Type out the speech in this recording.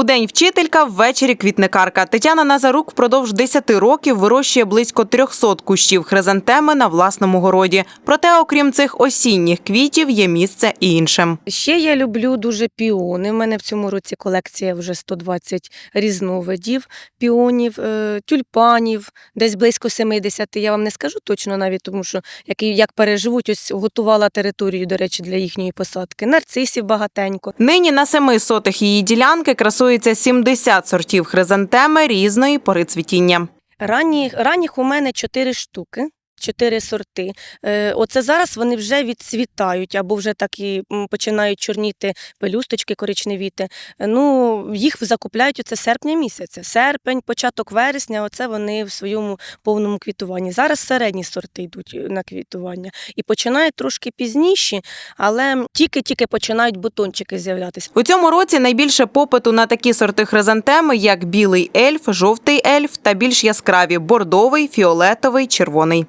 У день вчителька, ввечері квітникарка. Тетяна Назарук впродовж 10 років вирощує близько 300 кущів хризантеми на власному городі. Проте, окрім цих осінніх квітів, є місце і іншим. Ще я люблю дуже піони. У мене в цьому році колекція вже 120 різновидів піонів, е, тюльпанів, десь близько 70. Я вам не скажу точно навіть, тому що як, як переживуть, ось готувала територію, до речі, для їхньої посадки. Нарцисів багатенько. Нині на семи сотих її ділянки красується 70 сортів хризантеми різної пори цвітіння. Ранніх, ранніх у мене 4 штуки. Чотири сорти. Е, оце зараз вони вже відцвітають або вже так і починають чорніти пелюсточки коричневіти. Е, Ну, їх закупляють оце серпня місяця. Серпень, початок вересня, оце вони в своєму повному квітуванні. Зараз середні сорти йдуть е, на квітування. І починають трошки пізніші, але тільки-тільки починають бутончики з'являтися. У цьому році найбільше попиту на такі сорти хризантеми, як білий ельф, жовтий ельф та більш яскраві бордовий, фіолетовий, червоний.